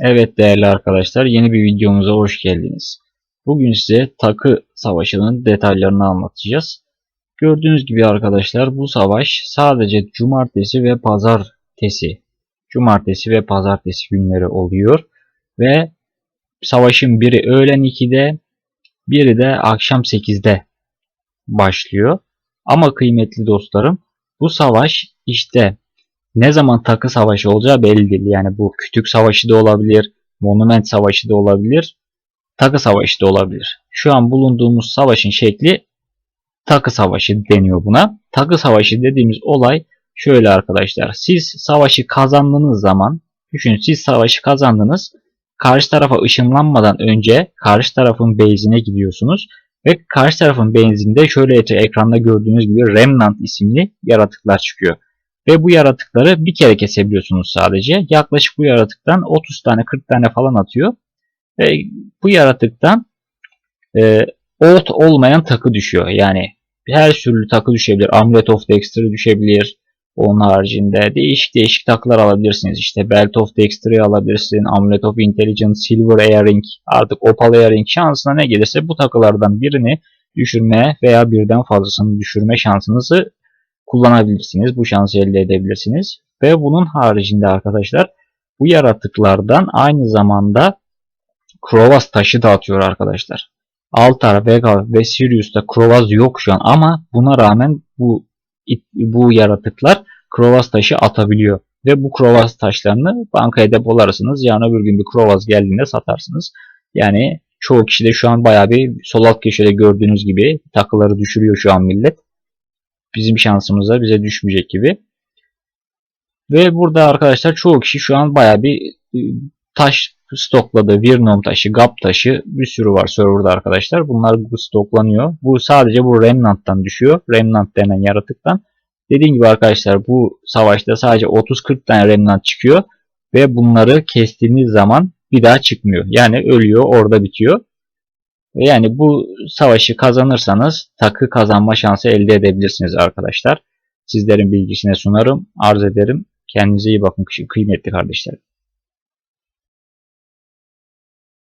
Evet değerli arkadaşlar yeni bir videomuza hoş geldiniz. Bugün size takı savaşının detaylarını anlatacağız. Gördüğünüz gibi arkadaşlar bu savaş sadece cumartesi ve pazartesi cumartesi ve pazartesi günleri oluyor ve savaşın biri öğlen 2'de biri de akşam 8'de başlıyor. Ama kıymetli dostlarım bu savaş işte ne zaman takı savaşı olacağı belli değil. Yani bu kütük savaşı da olabilir, monument savaşı da olabilir, takı savaşı da olabilir. Şu an bulunduğumuz savaşın şekli takı savaşı deniyor buna. Takı savaşı dediğimiz olay şöyle arkadaşlar. Siz savaşı kazandığınız zaman, düşünün siz savaşı kazandınız. Karşı tarafa ışınlanmadan önce karşı tarafın base'ine gidiyorsunuz. Ve karşı tarafın base'inde şöyle ekranda gördüğünüz gibi Remnant isimli yaratıklar çıkıyor. Ve bu yaratıkları bir kere kesebiliyorsunuz sadece. Yaklaşık bu yaratıktan 30 tane 40 tane falan atıyor. Ve bu yaratıktan e, old olmayan takı düşüyor. Yani her türlü takı düşebilir. Amulet of Dexter'ı düşebilir. Onun haricinde değişik değişik takılar alabilirsiniz. İşte Belt of Dexter'ı alabilirsin. Amulet of Intelligence, Silver Earring, artık Opal Earring şansına ne gelirse bu takılardan birini düşürmeye veya birden fazlasını düşürme şansınızı kullanabilirsiniz. Bu şansı elde edebilirsiniz. Ve bunun haricinde arkadaşlar bu yaratıklardan aynı zamanda Krovaz taşı da atıyor arkadaşlar. Altar, Vega ve Sirius'ta Krovaz yok şu an ama buna rağmen bu bu yaratıklar Krovaz taşı atabiliyor. Ve bu Krovaz taşlarını bankaya depolarsınız. Yani öbür gün bir Krovaz geldiğinde satarsınız. Yani çoğu kişi de şu an bayağı bir sol alt köşede gördüğünüz gibi takıları düşürüyor şu an millet bizim şansımıza bize düşmeyecek gibi. Ve burada arkadaşlar çoğu kişi şu an baya bir e, taş stokladı. Virnom taşı, Gap taşı bir sürü var serverda arkadaşlar. Bunlar bu stoklanıyor. Bu sadece bu Remnant'tan düşüyor. Remnant denen yaratıktan. Dediğim gibi arkadaşlar bu savaşta sadece 30-40 tane Remnant çıkıyor. Ve bunları kestiğiniz zaman bir daha çıkmıyor. Yani ölüyor orada bitiyor. Yani bu savaşı kazanırsanız takı kazanma şansı elde edebilirsiniz arkadaşlar. Sizlerin bilgisine sunarım, arz ederim. Kendinize iyi bakın kıymetli kardeşlerim.